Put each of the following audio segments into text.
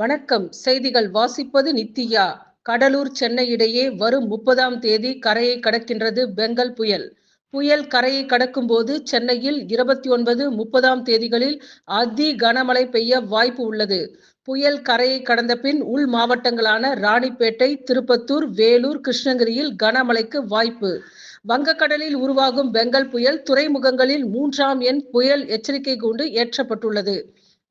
வணக்கம். செய்திகள் வாசிப்பது நித்தியா கடலூர் சென்னை இடையே வரும் முப்பதாம் தேதி கரையை கடக்கின்றது பெங்கல் புயல். புயல் கரையை கடக்கும் போது சென்னையில் இருபத்தி ஒன்பது முப்பதாம் தேதிகளில் அதி கனமழை பெய்ய வாய்ப்பு உள்ளது. புயல் கரையை கடந்த பின் உள் மாவட்டங்களான ராணிப்பேட்டை திருப்பத்தூர் வேலூர் கிருஷ்ணகிரியில் கனமழைக்கு வாய்ப்பு. வங்கக்கடலில் உருவாகும் பெங்கல் புயல் துறைமுகங்களில் மூன்றாம் எண் புயல் எச்சரிக்கை கூண்டு ஏற்றப்பட்டுள்ளது.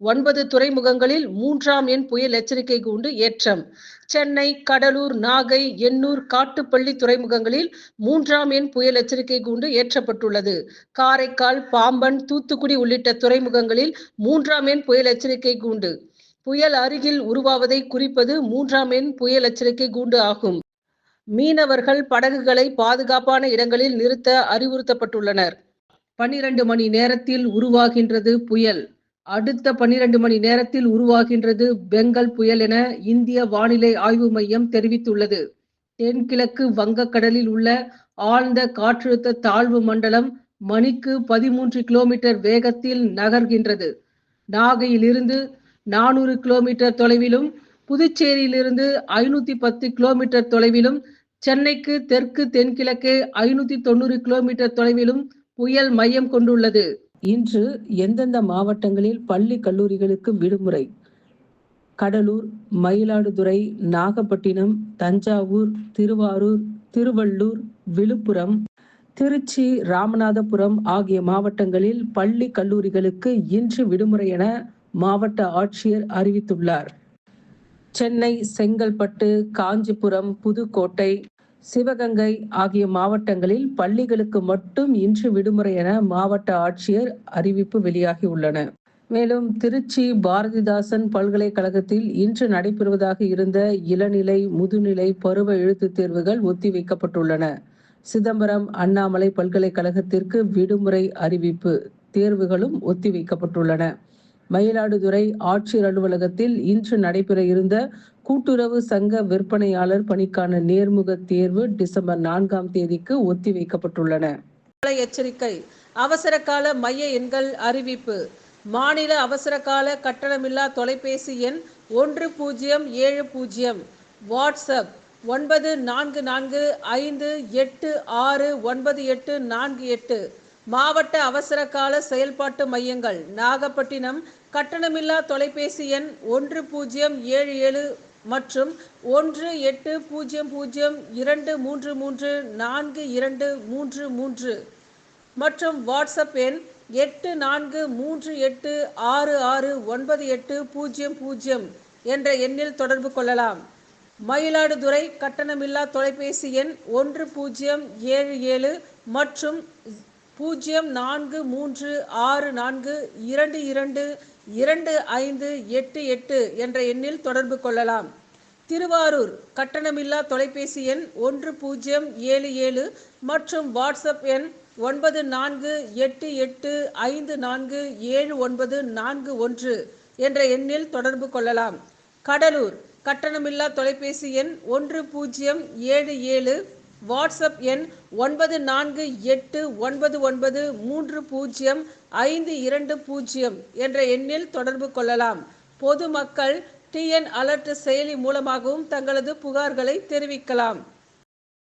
ஒன்பது துறைமுகங்களில் மூன்றாம் எண் புயல் எச்சரிக்கை கூண்டு ஏற்றம். சென்னை கடலூர் நாகை எண்ணூர் காட்டுப்பள்ளி துறைமுகங்களில் மூன்றாம் எண் புயல் எச்சரிக்கை கூண்டு ஏற்றப்பட்டுள்ளது. காரைக்கால் பாம்பன் தூத்துக்குடி உள்ளிட்ட துறைமுகங்களில் மூன்றாம் எண் புயல் எச்சரிக்கை கூண்டு புயல் அருகில் உருவாவதை குறிப்பது மூன்றாம் எண் புயல் எச்சரிக்கை கூண்டு ஆகும். மீனவர்கள் படகுகளை பாதுகாப்பான இடங்களில் நிறுத்த அறிவுறுத்தப்பட்டுள்ளனர். பன்னிரண்டு மணி நேரத்தில் உருவாகின்றது புயல். அடுத்த பன்னிரண்டு மணி நேரத்தில் உருவாகின்றது பெங்கல் புயல் என இந்திய வானிலை ஆய்வு மையம் தெரிவித்துள்ளது. தென்கிழக்கு வங்கக்கடலில் உள்ள ஆழ்ந்த காற்றழுத்த தாழ்வு மண்டலம் மணிக்கு பதிமூன்று கிலோமீட்டர் வேகத்தில் நகர்கின்றது. நாகையிலிருந்து நானூறு கிலோமீட்டர் தொலைவிலும் புதுச்சேரியிலிருந்து ஐநூத்தி பத்து கிலோமீட்டர் தொலைவிலும் சென்னைக்கு தெற்கு தென்கிழக்கே ஐநூத்தி தொண்ணூறு கிலோமீட்டர் தொலைவிலும் புயல் மையம் கொண்டுள்ளது. இன்று எந்தெந்த மாவட்டங்களில் பள்ளி கல்லூரிகளுக்கு விடுமுறை? கடலூர் மயிலாடுதுறை நாகப்பட்டினம் தஞ்சாவூர் திருவாரூர் திருவள்ளூர் விழுப்புரம் திருச்சி ராமநாதபுரம் ஆகிய மாவட்டங்களில் பள்ளி கல்லூரிகளுக்கு இன்று விடுமுறை என மாவட்ட ஆட்சியர் அறிவித்துள்ளார். சென்னை செங்கல்பட்டு காஞ்சிபுரம் புதுக்கோட்டை சிவகங்கை ஆகிய மாவட்டங்களில் பள்ளிகளுக்கு மட்டும் இன்று விடுமுறை என மாவட்ட ஆட்சியர் அறிவிப்பு வெளியாகி உள்ளன. மேலும் திருச்சி பாரதிதாசன் பல்கலைக்கழகத்தில் இன்று நடைபெறுவதாக இருந்த இளநிலை முதுநிலை பருவ எழுத்துத் தேர்வுகள் ஒத்திவைக்கப்பட்டுள்ளன. சிதம்பரம் அண்ணாமலை பல்கலைக்கழகத்திற்கு விடுமுறை அறிவிப்பு தேர்வுகளும் ஒத்திவைக்கப்பட்டுள்ளன. மயிலாடுதுறை ஆட்சியர் அலுவலகத்தில் இன்று நடைபெற இருந்த கூட்டுறவு சங்க விற்பனையாளர் பணிக்கான நேர்முக தேர்வு டிசம்பர் நான்காம் தேதிக்கு ஒத்திவைக்கப்பட்டுள்ளன. எச்சரிக்கை அவசர கால மைய எண்கள் அறிவிப்பு. மாநில அவசர கால கட்டணமில்லா தொலைபேசி எண் ஒன்று பூஜ்ஜியம் ஏழு பூஜ்ஜியம். வாட்ஸ்அப் ஒன்பது நான்கு நான்கு ஐந்து எட்டு ஆறு ஒன்பது எட்டு நான்கு எட்டு. மாவட்ட அவசர கால செயல்பாட்டு மையங்கள் நாகப்பட்டினம் கட்டணமில்லா தொலைபேசி எண் ஒன்று பூஜ்ஜியம் ஏழு ஏழு மற்றும் ஒன்று எட்டு பூஜ்ஜியம் பூஜ்ஜியம் இரண்டு மூன்று மூன்று நான்கு இரண்டு மூன்று மூன்று மற்றும் வாட்ஸ்அப் எண் எட்டு நான்கு மூன்று எட்டு ஆறு ஆறு ஒன்பது எட்டு பூஜ்ஜியம் பூஜ்ஜியம் என்ற எண்ணில் தொடர்பு கொள்ளலாம். மயிலாடுதுறை கட்டணமில்லா தொலைபேசி எண் ஒன்று பூஜ்ஜியம் ஏழு ஏழு மற்றும் பூஜ்ஜியம் நான்கு மூன்று ஆறு நான்கு இரண்டு இரண்டு இரண்டு ஐந்து எட்டு எட்டு என்ற எண்ணில் தொடர்பு கொள்ளலாம். திருவாரூர் கட்டணமில்லா தொலைபேசி எண் ஒன்று பூஜ்ஜியம் ஏழு ஏழு மற்றும் வாட்ஸ்அப் எண் ஒன்பது நான்கு எட்டு எட்டு ஐந்து நான்கு ஏழு ஒன்பது நான்கு ஒன்று என்ற எண்ணில் தொடர்பு கொள்ளலாம். கடலூர் கட்டணமில்லா தொலைபேசி எண் ஒன்று பூஜ்ஜியம் ஏழு ஏழு வாட்ஸ்அப் எண் ஒன்பது நான்கு எட்டு ஒன்பது ஒன்பது மூன்று பூஜ்ஜியம் ஐந்து இரண்டு பூஜ்ஜியம் என்ற எண்ணில் தொடர்பு கொள்ளலாம். பொதுமக்கள் டிஎன் அலர்ட் செயலி மூலமாகவும் தங்களது புகார்களை தெரிவிக்கலாம்.